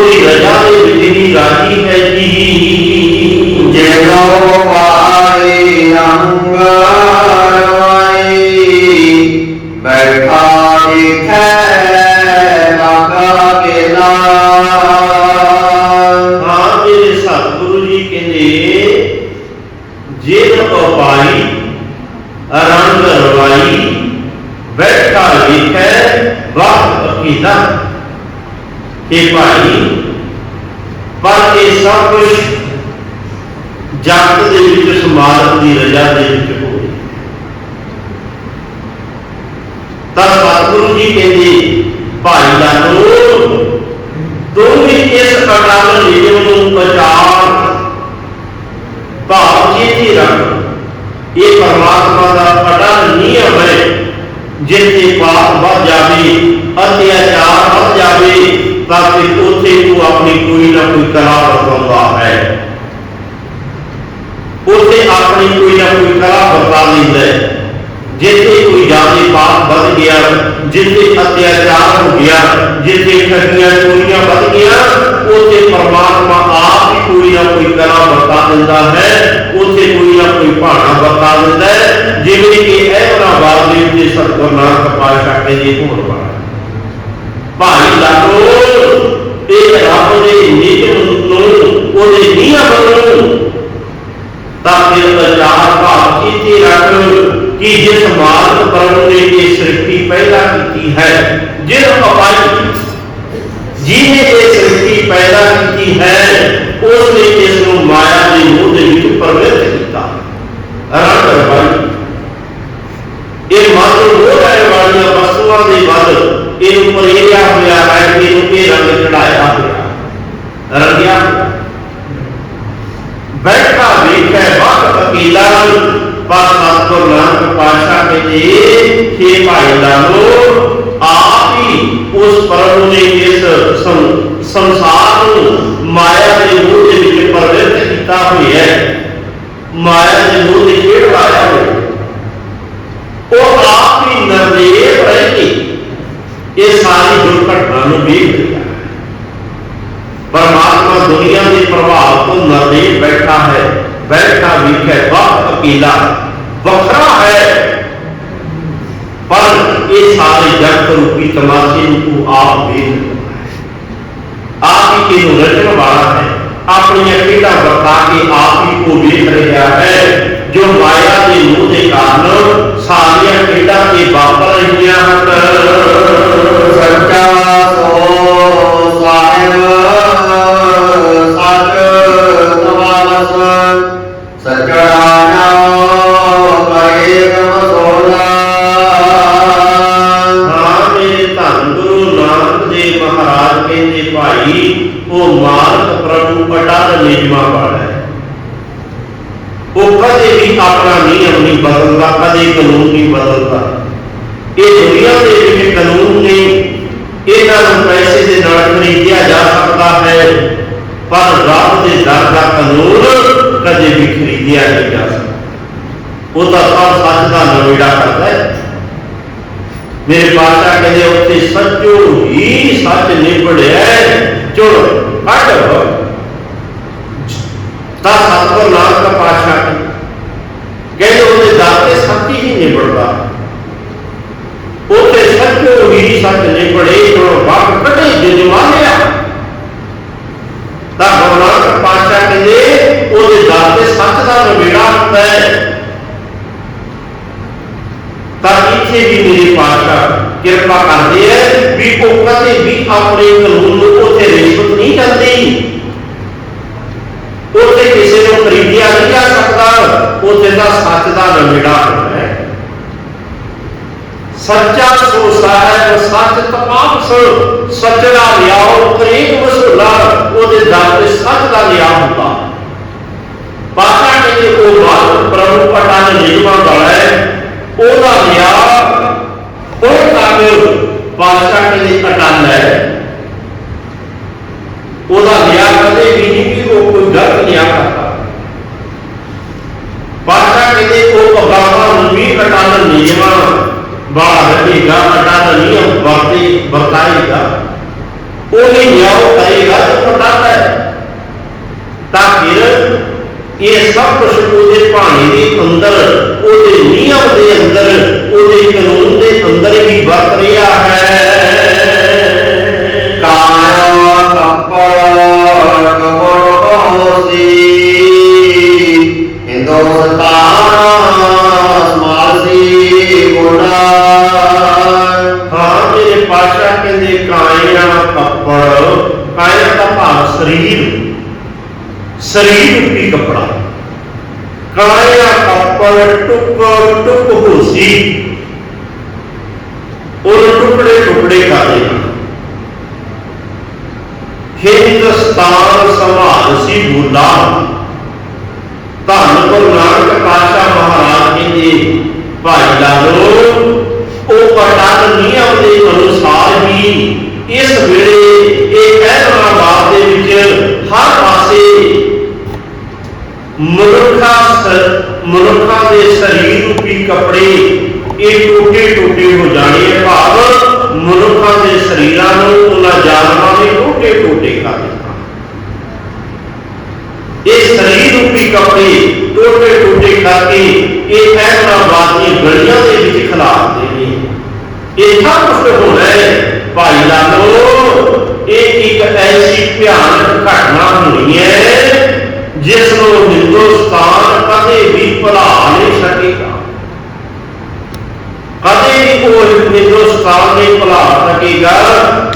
ਉਹਦੀ ਰਜਾ ਦੇ ਵਿੱਚ ਹੀ ਰਾਜੀ ਹੈ ਜੀ। ਜਿਹੋ ਪਾਈ ਸਭ ਕੁਝ ਜਗਤ ਦੇ ਵਿੱਚ ਸਮਾਰਤ ਦੀ ਰਜਾ ਦੇ ਵਿੱਚ ਹੋਵੇ ਤਾਂ ਸਤਿਗੁਰੂ ਜੀ ਕਹਿੰਦੇ, ਭਾਈ ਲਾਲੋ ਤੂੰ ਵੀ ਇਸ ਅਟਲ ਨਿਯਮ ਨੂੰ ਪਛਾਣ, ਭਾਵ ਜੀ ਰੱਖ ਇਹ ਪਰਮਾਤਮਾ ਦਾ ਅਟਲ ਨਿਯਮ ਹੈ ਜਿੱਥੇ ਪਾਪ ਵੱਧ ਜਾਵੇ ਅਤਿਆਚਾਰ ਵੱਧ ਜਾਵੇ। ਤਾਂ ਉੱਥੇ ਤੂੰ ਆਪਣੀ ਕੋਈ ਨਾ ਕੋਈ ਕਲਾ ਵਰਤਾਉਂਦਾ ਹੈ। ਉੱਥੇ ਆਪਣੀ ਕੋਈ ਨਾ ਕੋਈ ਕਲਾ ਵਰਤਾ ਲੈਂਦਾ ਹੈ। ਜਿੱਥੇ ਕੋਈ ਜਾਤੀ ਪਾਪ ਵੱਧ ਗਿਆ, ਜਿੱਥੇ ਅਤਿਆਚਾਰ ਹੋ ਗਿਆ, ਜਿੱਥੇ ਠੱਗੀਆਂ ਚੋਰੀਆਂ ਵੱਧ ਗਿਆ, ਉੱਥੇ ਪਰਮਾਤਮਾ ਆਪ ਹੀ ਕੋਈ ਨਾ ਕੋਈ ਕਲਾ ਵਰਤਾ ਦਿੰਦਾ ਹੈ। ਉੱਥੇ ਕੋਈ ਨਾ ਕੋਈ ਭਾਣਾ ਵਰਤਾ ਦਿੰਦਾ ਹੈ। ਜਿਵੇਂ ਕਿ ਇਹਨਾਂ ਬਾਦਲੀ ਦੇ ਸਤਿਗੁਰੂ ਨਾਨਕ ਪਾਤਸ਼ਾਹ ਕਹਿੰਦੇ ਹੋਣ ਵਾਲਾ ਭਾਈ ਲਾਗੋ ਇਹ ਰੱਬ ਦੇ ਨਿਯਮ ਨੂੰ ਉਹਦੇ ਨਿਯਮ ਨੂੰ। ਤਾਂ ਫਿਰ ਅਚਾਰ ਭਾਵ ਇੱਥੇ ਰੱਖ ਕਿ ਜਿਸ ਮਾਲਕ ਪਰਮ ਨੇ ਇਹ ਸ੍ਰਿਸ਼ਟੀ ਪੈਦਾ ਕੀਤੀ ਹੈ, ਜਿਸ ਅਪਾਈ ਜਿਹਨੇ ਇਹ ਸ੍ਰਿਸ਼ਟੀ ਪੈਦਾ ਕੀਤੀ ਹੈ ਉਸ ਨੇ ਇਸ ਨੂੰ ਮਾਇਆ ਦੇ ਮੋਹ ਦੇ ਵਿੱਚ ਪ੍ਰਵਿਰਤ ਕੀਤਾ ਰੰਗ ਰਵਾਈ ਇਹ ਮਨ ਮੋਹ ਹੈ ਵਾਲੀਆਂ ਵਸਤੂਆਂ ਦੇ ਵੱਲ ਹੋਇਆ ਹੈ ਕਿ ਇਹਨੂੰ ਇਹ ਰੰਗ ਚੜਾਇਆ ਹੋਇਆ ਰੰਗਿਆ ਬੈਠਾ ਵੇਖੈ ਵਕ ਅਕੀਲਾ ਪਰ ਸਤਿਗੁਰ ਨਾਨਕ ਪਾਤਸ਼ਾਹ ਕਹਿੰਦੇ ਛੇ ਭਾਈ ਲਾਲੋ ਆਪ ਹੀ ਉਸ ਪਰਮ ਨੇ ਇਸ ਸੰਸਾਰ ਨੂੰ ਮਾਇਆ ਦੇ ਮੋਹ ਦੇ ਵਿੱਚ ਪ੍ਰਵਿਰਤ ਕੀਤਾ ਹੋਇਆ ਹੈ ਮਾਇਆ ਦੇ ਮੋਹ ਦੇ ਖੇਡ ਲਾਇਆ ਹੋਇਆ ਹੈ। ਉਹ ਆਪ ਹੀ ਨਿਰਦੇਵ ਰਹਿ ਕੇ ਇਹ ਸਾਰੀ ਦੁਰਘਟਨਾ ਨੂੰ ਵੇਖ ਰਿਹਾ ਹੈ ਪਰਮਾਤਮਾ ਦੁਨੀਆ ਦੇ ਪ੍ਰਭਾਵ ਤੋਂ ਨਰਦੇਵ ਬੈਠਾ ਹੈ ਬੈਠਾ ਵਿਖੇ ਵਕਤ ਅਕੀਲਾ ਵੱਖਰਾ ਹੈ ਪਰ ਇਹ ਸਾਰੇ ਜਗਤ ਰੂਪੀ ਤਮਾਸ਼ੇ ਨੂੰ ਤੂੰ ਆਪ ਵੇਖ ਰਿਹਾ ਹੈ ਆਪ ਹੀ ਇਹਨੂੰ ਰਚਣ ਵਾਲਾ ਹੈ ਆਪਣੀਆਂ ਖੇਡਾਂ ਵਰਤਾ ਕੇ ਆਪ ਹੀ ਇਹ ਦੁਨੀਆ ਦੇ ਵਿੱਚ ਕਾਨੂੰਨ ਨੇ ਇਹਨਾਂ ਨੂੰ ਪੈਸੇ ਦੇ ਨਾਲ ਖਰੀਦਿਆ ਜਾ ਸਕਦਾ ਹੈ ਪਰ ਰੱਬ ਦੇ ਦਰ ਦਾ ਕਾਨੂੰਨ ਕਦੇ ਵੀ ਖਰੀਦਿਆ ਨਹੀਂ ਜਾ ਸਕਦਾ ਉਹ ਤਾਂ ਸਭ ਸੱਚ ਦਾ ਨਵੇੜਾ ਕਰਦਾ ਹੈ ਮੇਰੇ ਪਾਸ਼ਾ ਕਹਿੰਦੇ ਉੱਥੇ ਸੱਚੋ ਹੀ ਸੱਚ ਨਿਬੜਿਆ ਚਲੋ ਕੱਢ ਤਾਂ ਸਤਿਗੁਰ ਨਾਨਕ ਪਾਸ਼ਾ ਕਹਿੰਦੇ ਉਹਦੇ ਦਰ ਤੇ ਸੱਚ ਹੀ ਨਿਬੜਦਾ ਸੱਚੋ ਹੀ ਸੱਚ ਨਿਬੜੇ ਚਲੋ ਵਕ ਕੱਢੇ ਜਜਮਾਨਿਆ ਤਾਂ ਗੁਰੂ ਨਾਨਕ ਕਹਿੰਦੇ, ਉਹਦੇ ਦਰ ਤੇ ਸੱਚ ਦਾ ਨਵੇੜਾ ਹੁੰਦਾ ਹੈ। ਤਾਂ ਇੱਥੇ ਵੀ ਮੇਰੇ ਪਾਸ਼ਾ ਕਿਰਪਾ ਕਰਦੇ ਐ ਵੀ ਉਹ ਕਦੇ ਵੀ ਆਪਣੇ ਕਾਨੂੰਨ ਨੂੰ ਉੱਥੇ ਰਿਸ਼ਵਤ ਨਹੀਂ ਜਾਂਦੀ ਉੱਥੇ ਕਿਸੇ ਨੂੰ ਖਰੀਦਿਆ ਨਹੀਂ ਜਾ ਸਕਦਾ। ਉੱਥੇ ਦਾ ਸੱਚ ਦਾ ਨਵੇੜਾ ਹੁੰਦਾ ਸੱਚਾ ਸੋ ਸਾਹਿਬ ਸੱਚ ਤਮਾਮ ਸੋ ਲਿਆਓ ਕਰੀਬ ਵਸੂਲਾ, ਉਹਦੇ ਦਰ ਤੇ ਸੱਚ ਦਾ ਲਿਆ ਹੁੰਦਾ। ਪਾਸ਼ਾ ਕਹਿੰਦੇ ਉਹ ਬਾਤ ਪ੍ਰਭੂ ਪਟਾਨ ਨਿਯਮਾਂ ਵਾਲਾ ਹੈ, ਉਹਦਾ ਲਿਆ ਉਹ ਕਾਬਿਲ ਪਾਸ਼ਾ ਕਹਿੰਦੇ ਅਟਲ ਹੈ। ਉਹਦਾ ਲਿਆ ਕਦੇ ਵੀ ਨਹੀਂ ਕਿ ਉਹ ਕੋਈ ਗਲਤ ਲਿਆ ਕਰਦਾ। ਪਾਸ਼ਾ ਕਹਿੰਦੇ, ਉਹ ਅਬਾਵਾ ਨੂੰ ਵੀ ਅਟਲ ਨਿਯਮਾਂ ਵਾਲਾ ਰਹੇਗਾ ਅਟਲ ਨਿਯਮ ਵਰਤੇ, ਵਰਤਾਏਗਾ। ਉਹ ਹੀ ਨਿਆਉ ਕਰੇਗਾ ਜੋ ਪਟਾਤਾ ਹੈ। ਤਾਂ ਫਿਰ ਇਹ ਸਭ ਕੁਝ ਉਹਦੇ ਪਾਣੀ ਦੇ ਅੰਦਰ, ਉਹਦੇ ਨਿਯਮ ਦੇ ਅੰਦਰ, ਉਹਦੇ ਕਾਨੂੰਨ ਦੇ ਹਿੰਦੁਸਤਾਨ ਸੰਭਾਲ ਸੀ ਬੁੱਲਾ ਧੰਨ ਗੁਰੂ ਨਾਨਕ ਪਾਤਸ਼ਾਹ ਮਹਾਰਾਜ ਕਹਿੰਦੇ ਭਾਈ ਲਾਲੋ, ਉਹ ਪਟਨ ਨਿਯਮ ਦੇ ਅਨੁਸਾਰ ਹੀ ਇਸ ਵੇਲੇ ਇਹ ਐਤਮਾਬਾਦ ਦੇ ਵਿੱਚ ਹਰ ਪਾਸੇ ਮਨੁੱਖਾ ਸ- ਦੇ ਸਰੀਰ ਰੂਪੀ ਕੱਪੜੇ ਇਹ ਟੋਟੇ ਟੋਟੇ ਹੋ ਜਾਣੇ ਭਾਵ ਮਨੁੱਖਾਂ ਦੇ ਸਰੀਰਾਂ ਨੂੰ, ਉਹਨਾਂ ਜਾਨਵਰਾਂ ਨੇ ਟੋਟੇ ਟੋਟੇ ਕਰ ਦਿੱਤਾ ਇਹ ਸਰੀਰ ਰੂਪੀ ਕੱਪੜੇ ਟੋਟੇ ਟੋਟੇ ਕਰਕੇ ਇਹ ਐਤਮਾਬਾਦ ਦੀਆਂ ਗਲੀਆਂ ਦੇ ਵਿੱਚ ਖਿਲਾਰਦੇ ਨੇ। ਇਹ ਸਭ ਕੁਝ ਹੋਣਾ ਹੈ। ਭਾਈ ਲਾਲੋ, ਇਹ ਇੱਕ ਐਸੀ ਭਿਆਨਕ ਘਟਨਾ ਹੋਣੀ ਹੈ, ਜਿਸ ਨੂੰ ਹਿੰਦੁਸਤਾਨ ਕਦੇ ਵੀ ਭੁਲਾ ਨਹੀਂ ਸਕੇਗਾ। ਉਹ ਹਿੰਦੁਸਤਾਨ ਨਹੀਂ ਭੁਲਾ ਸਕੇਗਾ।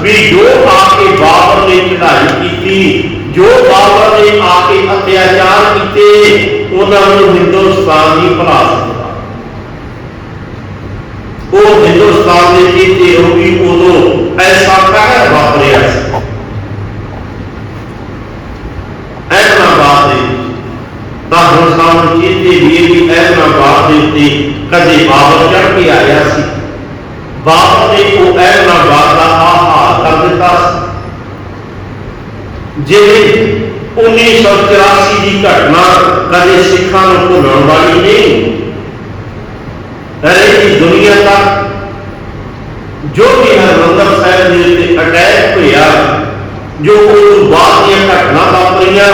ਵੀ ਜੋ ਆ ਕੇ ਬਾਬਰ ਨੇ ਚੜਾਈ ਕੀਤੀ, ਜੋ ਬਾਬਰ ਨੇ ਆ ਕੇ ਅਤਿਆਚਾਰ ਕੀਤੇ, ਉਹਨਾਂ ਨੂੰ ਹਿੰਦੁਸਤਾਨ ਨਹੀਂ ਭੁਲਾ ਸਕਦਾ ਉਹ ਹਿੰਦੁਸਤਾਨ ਦੇ ਕੀਤੇ ਹੋ ਵੀ ਉਦੋਂ ਐਸਾ ਕਹਿਰ ਵਾਪਰਿਆ ਸੀ। ਐਤਨਾਬਾਦ ਦੇ ਵਿੱਚ। ਤਾਂ ਹੁਣ ਸਾਨੂੰ ਚੇਤੇ ਵੀ ਇਹ ਵੀ ਦੇ ਉੱਤੇ ਕਦੇ ਬਾਬਰ ਚੜ ਕੇ ਆਇਆ ਸੀ। ਬਾਬਰ ਨੇ ਉਹ ਐਤਨਾਬਾਦ ਦਾ ਆਹ ਕਰ ਦਿੱਤਾ ਜਿਵੇਂ 1984 ਦੀ ਘਟਨਾ ਕਦੇ ਸਿੱਖਾਂ ਨੂੰ ਭੁੱਲਣ ਵਾਲੀ ਨਹੀਂ। ਰਹੀ ਦੁਨੀਆ ਤੱਕ ਜੋ ਵੀ ਹਰਿਮੰਦਰ ਸਾਹਿਬ ਦੇ ਉੱਤੇ ਅਟੈਕ ਹੋਇਆ, ਜੋ ਉਹ ਬਾਅਦ ਦੀਆਂ ਘਟਨਾ ਵਾਪਰੀਆਂ,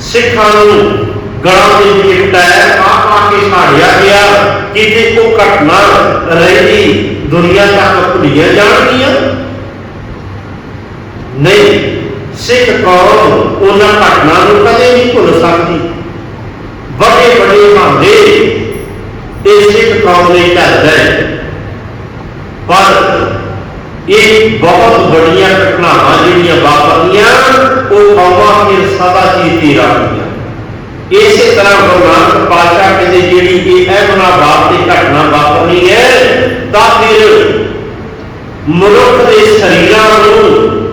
ਸਿੱਖਾਂ ਨੂੰ ਗਲਾਂ ਦੇ ਵਿੱਚ ਟਾਇਰ ਆ ਆ ਕੇ ਸਾੜਿਆ ਗਿਆ। ਕਿਤੇ ਉਹ ਘਟਨਾ ਰਹੀ, ਦੁਨੀਆ ਤੱਕ ਭੁੱਲੀਆਂ ਜਾਣਗੀਆਂ। ਨਹੀਂ, ਸਿੱਖ ਕੌਮ ਉਹਨਾਂ ਘਟਨਾ ਨੂੰ ਕਦੇ ਨਹੀਂ ਭੁੱਲ ਸਕਦੀ। ਬੜੇ ਬੜੇ ਭਾਂਡੇ ਇਹ ਸਿੱਖ ਕੌਮ ਲਈ ਢਾਇਆ ਹੈ। ਪਰ ਇਹ ਬਹੁਤ ਬੜੀਆਂ ਘਟਨਾਵਾਂ ਜਿਹੜੀਆਂ ਵਾਪਰੀਆਂ ਉਹ ਕੌਮਾਂ ਫਿਰ ਸਦਾ ਚੇਤੇ ਰਹਿਣਗੀਆਂ। ਇਸੇ ਤਰ੍ਹਾਂ ਗੁਰੂ ਨਾਨਕ ਪਾਤਸ਼ਾਹ ਕਹਿੰਦੇ, ਜਿਹੜੀ ਇਹ ਅਹਿਮਦਾਬਾਦ ਦੀ ਘਟਨਾ ਵਾਪਰਨੀ ਹੈ, ਤਾਂ ਫਿਰ ਮਨੁੱਖ ਦੇ ਸਰੀਰਾਂ ਨੂੰ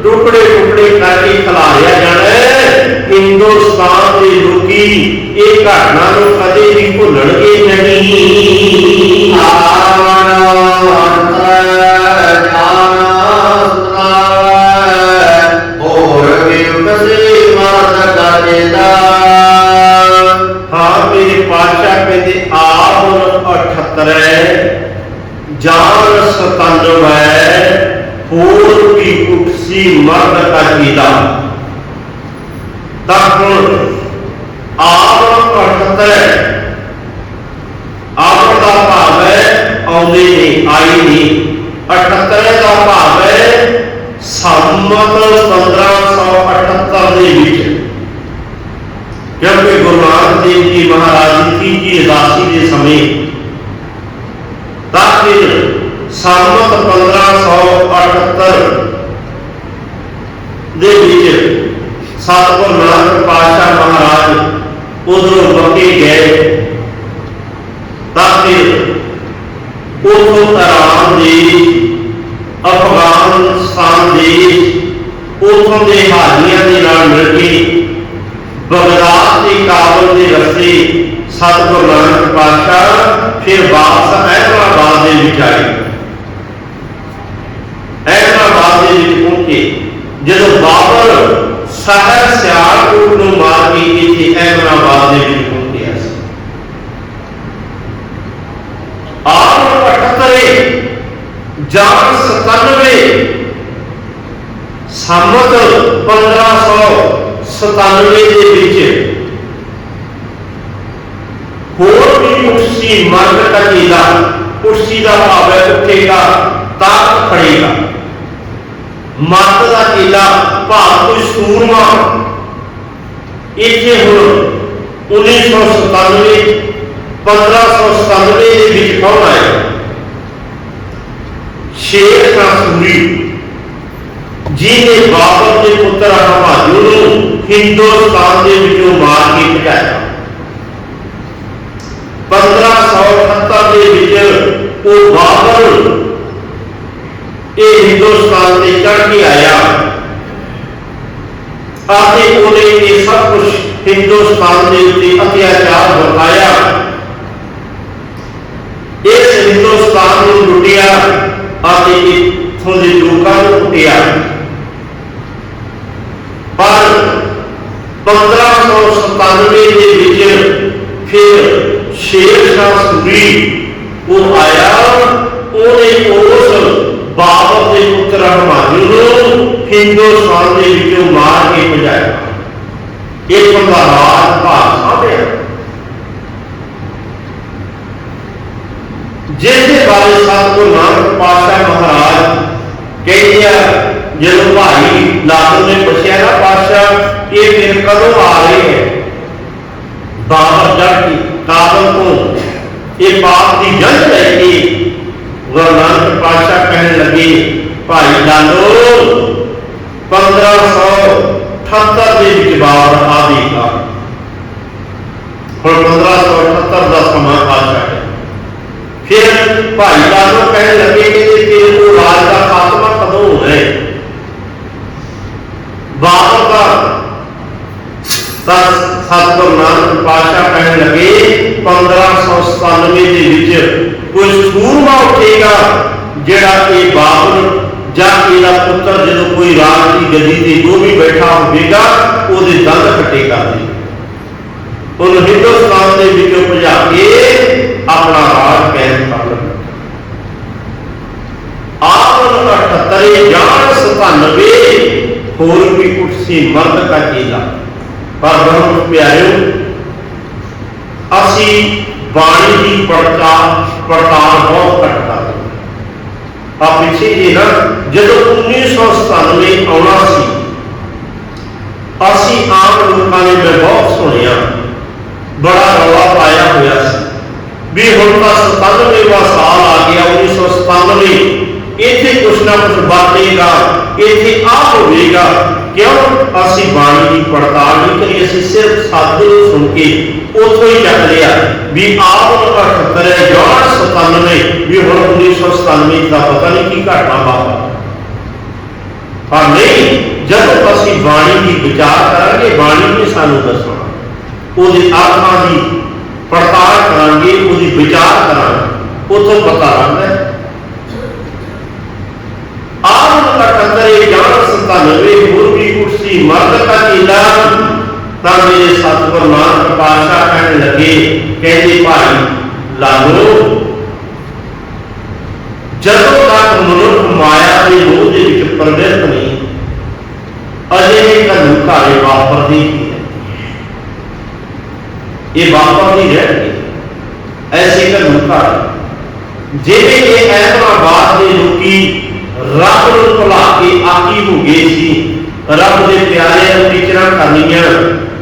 ਟੁਕੜੇ ਟੁਕੜੇ ਕਰਕੇ ਖਿਲਾਰਿਆ ਜਾਣਾ ਹੈ। ਹਿੰਦੁਸਤਾਨ ਦੇ ਲੋਕੀ ਇਹ ਘਟਨਾ ਨੂੰ ਕਦੇ ਵੀ ਭੁੱਲਣਗੇ ਨਹੀਂ। ਆਵਣ ਅੰਤਰ ਉਕਸੀ ਮਰਦ ਕਾ ਜੀਦਾ ਤਾਂ ਹੁਣ ਆਪ 78 ਆਪ ਦਾ ਭਾਵ ਹੈ ਆਉਂਦੇ ਨਹੀਂ ਆਈ ਨਹੀਂ 78 ਦਾ ਭਾਵ ਹੈ ਸੰਮਤ 1578 ਦੇ ਵਿੱਚ ਕਿਉਂਕਿ ਗੁਰੂ ਨਾਨਕ ਦੇਵ ਜੀ ਮਹਾਰਾਜ ਦੀ ਤੀਜੀ ਉਦਾਸੀ ਦੇ ਸਮੇਂ ਤਾਂ ਫਿਰ ਸੰਮਤ 1578 ਦੇ ਵਿੱਚ ਸਤਿਗੁਰੂ ਨਾਨਕ ਪਾਤਸ਼ਾਹ ਮਹਾਰਾਜ ਉਧਰੋਂ ਮੱਕੇ ਗਏ। ਤਾਂ ਫਿਰ ਉਥੋਂ ਤਰਾਨ ਦੇ ਅਫਗਾਨਿਸਤਾਨ ਦੇ, ਉਥੋਂ ਦੇ ਹਾਜੀਆਂ ਦੇ ਨਾਲ ਮਿਲ ਕੇ ਬਗਦਾਦ ਤੇ ਕਾਬਲ ਦੇ ਰਸਤੇ ਸਤਿਗੁਰੂ ਨਾਨਕ ਪਾਤਸ਼ਾਹ ਫਿਰ ਵਾਪਸ ਅਹਿਮਦਾਬਾਦ ਦੇ ਵਿੱਚ ਆਏ। ਅਹਿਮਦਾਬਾਦ ਦੇ ਵਿੱਚ ਪਹੁੰਚੇ। ਜਦੋਂ ਬਾਬਰ ਸ਼ਹਿਰ ਸਿਆਲਕੋਟ ਨੂੰ ਮਾਰ ਕੇ ਇੱਥੇ ਅਹਿਮਦਾਬਾਦ ਦੇ ਵਿੱਚ ਪਹੁੰਚਿਆ ਸੀ। ਆਪ 78 ਜਾਨ 97 ਸੰਮਤ 1597 ਦੇ ਵਿੱਚ। ਹੋਰ ਵੀ ਕੁਰਸੀ ਮਰਦ ਕਜੀਦਾ ਕੁਰਸੀ ਦਾ ਭਾਵ ਹੈ ਉੱਠੇਗਾ ਤਾਕਤ ਖੜੇਗਾ। ਮਰਦ ਦਾ ਕੀਲਾ ਭਾਵ ਕੋਈ ਸੂਰਮਾ ਇੱਥੇ ਹੁਣ 1997 1597 ਦੇ ਵਿੱਚ ਕੌਣ ਆਇਆ? ਸ਼ੇਰ ਕਾਸੂਰੀ ਜਿਹਨੇ ਬਾਬਰ ਦੇ ਪੁੱਤਰ ਹਮਾਯੂ ਨੂੰ ਹਿੰਦੁਸਤਾਨ ਦੇ ਵਿੱਚੋਂ ਮਾਰ ਕੇ ਭਜਾਇਆ। 1578 ਦੇ ਵਿੱਚ ਉਹ ਬਾਬਰ ਇਹ ਹਿੰਦੁਸਤਾਨ ਤੇ ਚੜ ਕੇ ਆਇਆ। ਅਤੇ ਉਹਨੇ ਇਹ ਸਭ ਕੁਝ ਹਿੰਦੁਸਤਾਨ ਦੇ ਉੱਤੇ ਅਤਿਆਚਾਰ ਵਰਤਾਇਆ। ਇਸ ਹਿੰਦੁਸਤਾਨ ਨੂੰ ਲੁੱਟਿਆ ਅਤੇ ਇੱਥੋਂ ਦੇ ਲੋਕਾਂ ਨੂੰ ਕੁੱਟਿਆ। ਪਰ 1597 ਦੇ ਵਿੱਚ ਫਿਰ ਸ਼ੇਰ ਸ਼ਾਹ ਸੂਰੀ ਉਹ ਆਇਆ, ਉਹਨੇ ਬਾਬਰ ਦੇ ਪੁੱਤਰ ਹਮਾਯੂ ਨੂੰ ਹਿੰਦੁਸਤਾਨ ਦੇ ਵਿੱਚੋਂ ਮਾਰ ਕੇ ਭਜਾਇਆ। ਇਹ ਬੰਦਾ ਰਾਜ ਭਾਗ ਸਾਹਮਣੇ ਜਿਸ ਬਾਰੇ ਸਤਿਗੁਰੂ ਨਾਨਕ ਪਾਤਸ਼ਾਹ ਮਹਾਰਾਜ ਕਹਿੰਦੇ ਆ, ਜਦੋਂ ਭਾਈ ਲਾਲੂ ਨੇ ਪੁੱਛਿਆ, ਨਾ ਪਾਤਸ਼ਾਹ, ਇਹ ਫਿਰ ਕਦੋਂ ਆ ਰਹੇ ਹੈ? ਬਾਬਰ ਜੜ ਕਾਬਲ ਤੋਂ ਇਹ ਪਾਪ ਦੀ ਜੰਗ ਲੈ ਕੇ ਗੁਰੂ ਨਾਨਕ ਪਾਤਸ਼ਾਹ ਕਹਿਣ ਲੱਗੇ, ਭਾਈ ਲਾਲੋ 1578 ਦੇ ਵਿੱਚ ਬਾਬਰ ਆਵੇਗਾ ਹੁਣ 1578 ਦਾ ਸਮਾਂ ਆ ਚੁੱਕਿਆ ਫਿਰ ਭਾਈ ਲਾਲੋ ਕਹਿਣ ਲੱਗੇ ਕਿ ਇਹ ਤੇਰੇ ਕੋਲ ਰਾਜ ਦਾ ਖਾਤਮਾ ਕਦੋਂ ਹੋਣਾ ਹੈ ਬਾਬਰ ਦਾ ਤਾਂ ਸਤਿਗੁਰੂ ਨਾਨਕ ਪਾਤਸ਼ਾਹ ਕਹਿਣ ਲੱਗੇ 1597 ਦੇ ਵਿੱਚ ਕੋਈ ਸੂਰਮਾ ਉੱਠੇਗਾ ਜਿਹੜਾ ਇਹ ਬਾਬਰ ਜਾਂ ਇਹਦਾ ਪੁੱਤਰ ਜਦੋਂ ਕੋਈ ਰਾਜ ਦੀ ਗੱਦੀ ਤੇ ਜੋ ਵੀ ਬੈਠਾ ਹੋਵੇਗਾ, ਉਹਦੇ ਦੰਦ ਕੱਟੇਗਾ ਜੀ ਉਹਨੂੰ ਹਿੰਦੁਸਤਾਨ ਦੇ ਵਿੱਚੋਂ ਭਜਾ ਕੇ ਆਪਣਾ ਰਾਜ ਕਾਇਮ ਕਰ ਲਵੇ ਆਪ 78 ਜਾਨ 97 ਹੋਰ ਵੀ ਕੁਰਸੀ ਮਰਦ ਕਾ ਚੇਲਾ ਪਰ ਬ੍ਰਹਮ ਪਿਆਰਿਓ, ਅਸੀਂ ਬਾਣੀ ਦੀ ਪੜਤਾਲ ਪੜਤਾਲ ਬਹੁਤ ਘੱਟ ਕਰਦੇ। ਆ ਪਿੱਛੇ ਜੇ ਨਾ, ਜਦੋਂ 1997 ਆਉਣਾ ਸੀ, ਅਸੀਂ ਆਮ ਲੋਕਾਂ ਨੇ ਮੈਂ ਬਹੁਤ ਸੁਣਿਆ, ਬੜਾ ਰੌਲਾ ਪਾਇਆ ਹੋਇਆ ਸੀ ਵੀ ਹੁਣ ਤਾਂ 97ਵਾਂ ਸਾਲ ਆ ਗਿਆ 1997 ਇੱਥੇ ਕੁਛ ਨਾ ਕੁਛ ਬਾਤੇਗਾ ਇੱਥੇ ਆ ਹੋਵੇਗਾ। ਕਿਉਂ? ਅਸੀਂ ਬਾਣੀ ਦੀ ਪੜਤਾਲ ਨਹੀਂ ਕਰੀ, ਅਸੀਂ ਸਿਰਫ ਸਾਧੂ ਸੁਣ ਕੇ ਉੱਥੋਂ ਹੀ ਚੱਕ ਲਿਆ। ਵੀ ਆਪ 78 ਹੈ 97 ਵੀ ਹੁਣ 1997 ਦਾ ਪਤਾ ਨਹੀਂ ਕੀ ਘਟਨਾ ਵਾਪਰ। ਪਰ ਨਹੀਂ, ਜਦੋਂ ਅਸੀਂ ਬਾਣੀ ਦੀ ਵਿਚਾਰ ਕਰਾਂਗੇ, ਬਾਣੀ ਨੇ ਸਾਨੂੰ ਦੱਸਣਾ। ਉਹਦੇ ਆਤਮਾ ਦੀ ਪੜਤਾਲ ਕਰਾਂਗੇ, ਉਹਦੀ ਵਿਚਾਰ ਕਰਾਂਗੇ, ਉਥੋਂ ਪਤਾ ਲੱਗਦਾ ਹੈ। ਆਪ ਦਾ ਕੰਦਰੇ ਜਾਣ 97 ਮੁਰਗੀ ਕੁਰਸੀ ਮਰਦ ਦਾ ਕੀਲਾ ਤਾਂ ਮੇਰੇ ਸਤਿਗੁਰ ਨਾਨਕ ਪਾਤਸ਼ਾਹ ਕਹਿਣ ਲੱਗੇ, ਕਹਿੰਦੇ ਭਾਈ, ਲਾਲੋ, ਜਦੋਂ ਤੱਕ ਮਨੁੱਖ ਮਾਇਆ ਦੇ ਮੋਹ ਦੇ ਵਿੱਚ ਪ੍ਰਵਿਰਤ ਨਹੀਂ ਅਜੇ ਵੀ ਘਾਰੇ ਵਾਪਰਦੀ ਹੀ ਹੈ ਇਹ ਵਾਪਰਦੀ ਰਹਿਣਗੇ। ਐਸੇ ਘਰੂ ਘਰ ਜਿਵੇਂ ਇਹ ਐਤਵਾਰ ਦੇ ਲੋਕੀ ਰੱਬ ਨੂੰ ਭੁਲਾ ਕੇ ਆਕੀ ਹੋ ਗਏ ਸੀ ਰੱਬ ਦੇ ਪਿਆਰੇ ਨੂੰ ਕਰਨੀਆਂ।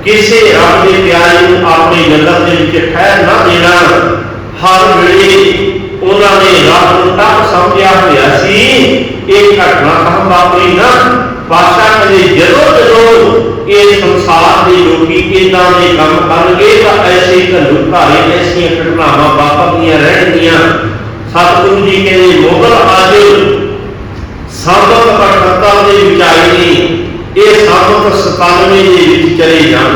ਕਿਸੇ ਰੱਬ ਦੇ ਪਿਆਰੇ ਨੂੰ ਆਪਣੀ ਜੰਨਤ ਦੇ ਵਿੱਚ ਠਹਿਰ ਨਾ ਦੇਣਾ। ਹਰ ਵੇਲੇ ਉਹਨਾਂ ਨੇ ਰੱਬ ਨੂੰ ਤੱਕ ਸਮਝਿਆ ਹੋਇਆ ਸੀ। ਇਹ ਘਟਨਾ ਕਹਮ ਵਾਪਰੀ ਨਾ। ਪਾਸ਼ਾ ਕਦੇ ਜਦੋਂ ਜਦੋਂ ਇਹ ਸੰਸਾਰ ਦੇ ਲੋਕੀ ਇਦਾਂ ਦੇ ਕੰਮ ਕਰਨਗੇ, ਤਾਂ ਐਸੇ ਘੱਲੂ ਘਾਰੇ, ਐਸੀਆਂ ਘਟਨਾਵਾਂ ਵਾਪਰਦੀਆਂ ਰਹਿਣਗੀਆਂ। ਸਤਿਗੁਰੂ ਜੀ ਕਹਿੰਦੇ ਮੁਗਲ ਅੱਜ ਸਾਬਤ 78 ਦੇ ਵਿੱਚ ਆਏ ਨੇ ਇਹ ਸਾਬਤ 97 ਦੇ ਵਿੱਚ ਚਲੇ ਜਾਣ।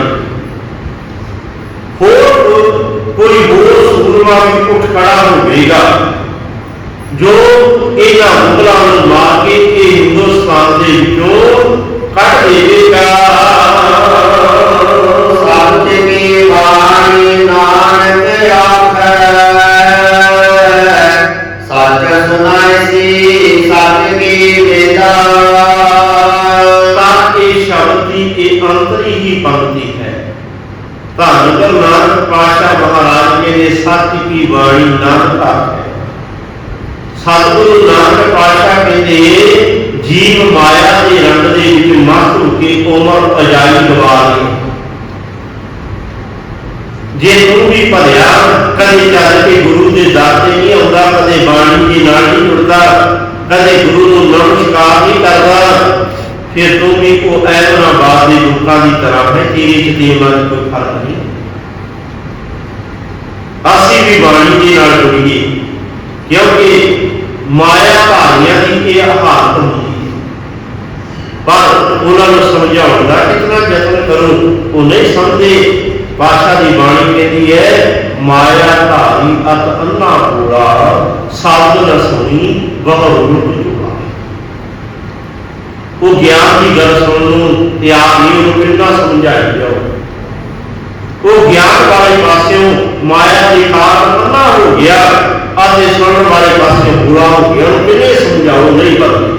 ਹੋਰ ਕੋਈ ਹੋਰ ਸੂਰਮਾ ਵੀ ਉੱਠ ਖੜਾ ਹੋਵੇਗਾ, ਜੋ ਇਹਨਾਂ ਮੁਗਲਾਂ ਨੂੰ ਮਾਰ ਕੇ ਇਹ ਹਿੰਦੁਸਤਾਨ ਦੇ ਵਿੱਚੋਂ ਕੱਢ ਇਹ ਹੀ ਪੰਕਤੀ ਹੈ। ਧੰਨ ਗੁਰੂ ਨਾਨਕ ਪਾਤਸ਼ਾਹ ਮਹਾਰਾਜ ਕਹਿੰਦੇ ਸੱਚ ਕੀ ਬਾਣੀ ਨਾਨਕ ਹੈ। ਸਤਿਗੁਰੂ ਨਾਨਕ ਪਾਤਸ਼ਾਹ ਕਹਿੰਦੇ, ਜੀਵ ਮਾਇਆ ਦੇ ਰੰਗ ਦੇ ਵਿੱਚ ਮਸਤ ਹੋ ਕੇ ਉਮਰ ਅਜਾਈ ਗਵਾ ਲਈ ਜੇ ਤੂੰ ਵੀ ਭਰਿਆ, ਕਦੇ ਚੱਲ ਕੇ ਗੁਰੂ ਦੇ ਦਰ ਤੇ ਨਹੀਂ ਆਉਂਦਾ, ਕਦੇ ਬਾਣੀ ਦੇ ਨਾਲ ਨਹੀਂ ਜੁੜਦਾ, ਕਦੇ ਗੁਰੂ ਨੂੰ ਨਮਸਕਾਰ ਨਹੀਂ ਕਰਦਾ ਫਿਰ ਤੂੰ ਵੀ ਉਹ ਐਮਨਾਬਾਦ ਦੇ ਲੋਕਾਂ ਦੀ ਤਰ੍ਹਾਂ ਹੈ ਤੇਰੇ ਚ ਤੇ ਉਹਨਾਂ ਕੋਈ ਫ਼ਰਕ ਨਹੀਂ। ਅਸੀਂ ਵੀ ਬਾਣੀ ਦੇ ਨਾਲ ਜੁੜੀਏ, ਕਿਉਂਕਿ ਮਾਇਆ ਭਾਰੀਆਂ ਦੀ ਇਹ ਹਾਲਤ ਹੁੰਦੀ ਹੈ। ਪਰ ਉਹਨਾਂ ਨੂੰ ਸਮਝਾਉਣ ਦਾ ਕਿਤਨਾ ਯਤਨ ਕਰੋ, ਉਹ ਨਹੀਂ ਸਮਝਦੇ। ਬਾਸ਼ਾ ਦੀ ਬਾਣੀ ਕਹਿੰਦੀ ਹੈ, ਮਾਇਆ ਧਾਰੀ ਅਤ ਅੰਨਾ ਪੂਰਾ ਸਾਧ ਨ ਬਹੁ ਰੂਪ ਉਹ ਗਿਆਨ ਦੀ ਗੱਲ ਸੁਣਨ ਨੂੰ ਤਿਆਰ ਨਹੀਂ ਉਹਨੂੰ ਕਿੰਨਾ ਸਮਝਾਈ ਜਾਓ ਉਹ ਗਿਆਨ ਵਾਲੇ ਪਾਸਿਓਂ ਮਾਇਆ ਦੇ ਕਾਰਨ ਅੰਨਾ ਹੋ ਗਿਆ ਅਤੇ ਸੁਣਨ ਵਾਲੇ ਪਾਸਿਓਂ ਬੁਰਾ ਹੋ ਗਿਆ, ਉਹਨੂੰ ਕਿੰਨੇ ਸਮਝਾਓ ਨਹੀਂ ਬਦਲਦੀ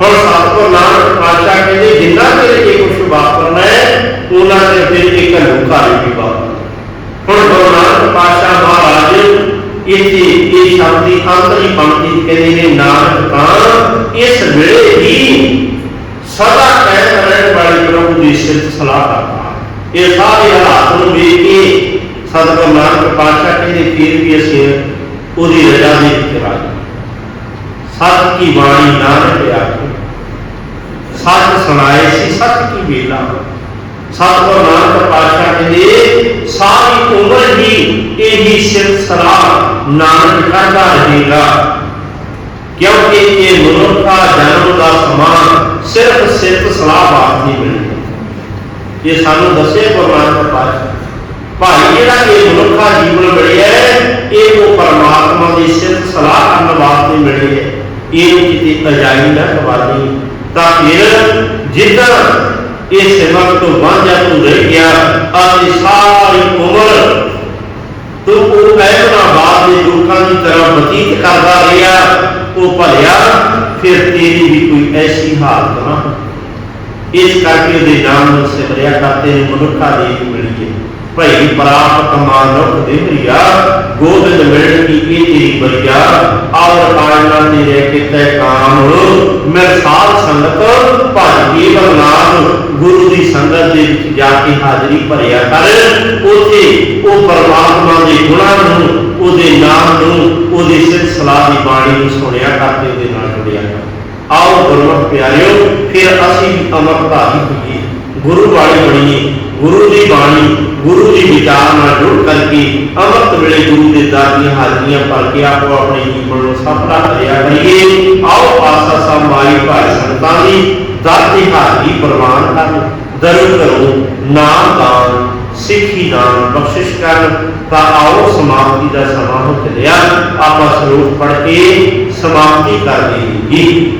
ਹੁਣ ਸਤਿਗੁਰ ਨਾਨਕ ਪਾਤਸ਼ਾਹ ਕਹਿੰਦੇ, ਜਿੰਨਾ ਤੇਰੇ ਜੇ ਕੁਝ ਵਾਪਰਨਾ ਹੈ, ਉਹਨਾਂ ਤੇ ਫਿਰ ਇੱਕ ਲੁਕਾਰੀ ਵੀ ਵਾਪਰ ਹੁਣ ਗੁਰੂ ਨਾਨਕ ਪਾਤਸ਼ਾਹ ਮਹਾਰਾਜ, ਇੱਥੇ ਇਹ ਸ਼ਬਦ ਦੀ ਅੰਤਰੀ ਪੰਕਤੀ ਇਸ ਵੇਲੇ ਹੀ ਸਦਾ ਕਾਇਮ ਰਹਿਣ ਵਾਲੀ ਪ੍ਰਭੂ ਦੀ ਸਿਫਤ ਸਲਾਹ ਕਰਦਾ ਇਹ ਸਾਰੇ ਹਾਲਾਤ ਨੂੰ ਵੇਖ ਕੇ ਸਤਿਗੁਰ ਨਾਨਕ ਪਾਤਸ਼ਾਹ ਕਹਿੰਦੇ ਫਿਰ ਵੀ ਅਸੀਂ ਉਹਦੀ ਰਜ਼ਾ ਦੇ ਵਿੱਚ ਰਾਜੀ ਸਤ ਕੀ ਬਾਣੀ ਨਾਨਕ ਆਖੇ ਸਤ ਸੁਣਾਏ ਸੀ ਸਤ ਕੀ ਵੇਲਾ? ਸਤਿਗੁਰ ਨਾਨਕ ਪਾਤਸ਼ਾਹ ਕਹਿੰਦੇ ਸਾਰੀ ਉਮਰ ਹੀ ਇਹੀ ਸਿਰ ਸਲਾਹ ਨਾਨਕ ਕਰਦਾ ਰਹੇਗਾ। ਕਿਉਂਕਿ ਇਹ ਮਨੁੱਖ ਦਾ ਜਨਮ ਦਾ ਸਮਾਂ ਸਿਰਫ ਸਿਰਫ ਸਲਾਹ ਵਾਸਤੇ ਮਿਲਦਾ ਇਹ ਸਾਨੂੰ ਦੱਸੇ ਗੁਰੂ ਨਾਨਕ ਪਾਤਸ਼ਾਹ। ਭਾਈ ਜਿਹੜਾ ਇਹ ਮਨੁੱਖਾ ਜੀਵਨ ਮਿਲਿਆ ਹੈ, ਇਹ ਉਹ ਪਰਮਾਤਮਾ ਦੀ ਸਿਰਫ ਸਲਾਹ ਕਰਨ ਵਾਸਤੇ ਮਿਲੀ ਹੈ। ਇਹ ਕਿਤੇ ਅਜਾਈ ਨਾ ਕਵਾਦੀ ਤਾਂ ਫਿਰ ਜਿੱਦਾਂ ਇਹ ਸੇਵਕ ਤੋਂ ਵਾਂਝਾ ਤੂੰ ਰਹਿ ਗਿਆ ਆਪਣੀ ਸਾਰੀ ਉਮਰ ਤੂੰ ਉਹ ਐਬਨਾਬਾਦ ਦੇ ਲੋਕਾਂ ਦੀ ਤਰ੍ਹਾਂ ਬਤੀਤ ਕਰਦਾ ਰਿਹਾ ਉਹ ਭਲਿਆ ਫਿਰ ਤੇਰੀ ਵੀ ਕੋਈ ਐਸੀ ਹਾਲਤ ਨਾ ਇਸ ਕਰਕੇ ਉਹਦੇ ਨਾਮ ਨੂੰ ਸਿਮਰਿਆ ਕਰਦੇ ਨੇ, ਮਨੁੱਖਾ ਦੇ ਮਿਲੀਏ ਭਈ ਪ੍ਰਾਪਤ ਮਾਨੁਖ ਦੇ ਪ੍ਰਿਆ ਗੋਬਿੰਦ ਮਿਲਣ ਕੀ ਇਹ ਤੇਰੀ ਬਰੀਆ ਔਰ ਕਾਇਨਾ ਤੇਰੇ ਕਿਤੇ ਕਾਮ ਮਿਲ ਸਾਧ ਸੰਗਤ, ਭਜ ਬਰਨਾਮ ਗੁਰੂ ਦੀ ਸੰਗਤ ਦੇ ਵਿੱਚ ਜਾ ਕੇ ਹਾਜ਼ਰੀ ਭਰਿਆ ਕਰ। ਉਥੇ ਉਹ ਪਰਮਾਤਮਾ ਦੇ ਗੁਣਾਂ ਨੂੰ, ਉਹਦੇ ਨਾਮ ਨੂੰ, ਉਹਦੀ ਸਿਰ ਦੀ ਬਾਣੀ ਨੂੰ ਸੁਣਿਆ ਕਰਦੇ ਉਹਦੇ ਨਾਲ। ਕਰ ਆਓ ਗੁਰਮਤਿ ਪਿਆਰਿਓ, ਫਿਰ ਅਸੀਂ ਵੀ ਹੋਈਏ। ਗੁਰੂ ਵਾਲੀ ਬਣੀਏ ਗੁਰੂ ਦੀ ਬਾਣੀ, ਗੁਰੂ ਦੀ ਵਿਚਾਰ ਨਾਲ ਜੁੜ ਕਰਕੇ ਅੰਮ੍ਰਿਤ ਵੇਲੇ ਗੁਰੂ ਦੇ ਦਰ ਦੀਆਂ ਹਾਜ਼ਰੀਆਂ ਭਰ ਕੇ ਆਪੋ ਆਪਣੇ ਜੀਵਨ ਨੂੰ ਸਫਲਾ ਕਰਿਆ ਕਰੀਏ। ਆਓ ਆਸਾ ਸਾ ਮਾਈ ਭਾਈ ਸੰਤਾਂ ਦੀ, ਦਰ ਦੀ ਹਾਜ਼ਰੀ ਪ੍ਰਵਾਨ ਕਰਨ। ਦਰੁਦ ਕਰੋ, ਨਾਮ ਦਾਨ, ਸਿੱਖੀ ਦਾਨ, ਬਖਸ਼ਿਸ਼ ਕਰਨ। ਤਾਂ ਆਓ ਸਮਾਪਤੀ ਦਾ ਸਮਾਂ ਹੋ ਚੱਲਿਆ ਆਪਾਂ ਸਰੂਪ ਪੜ ਕੇ ਸਮਾਪਤੀ ਕਰ ਦੇਈਏ।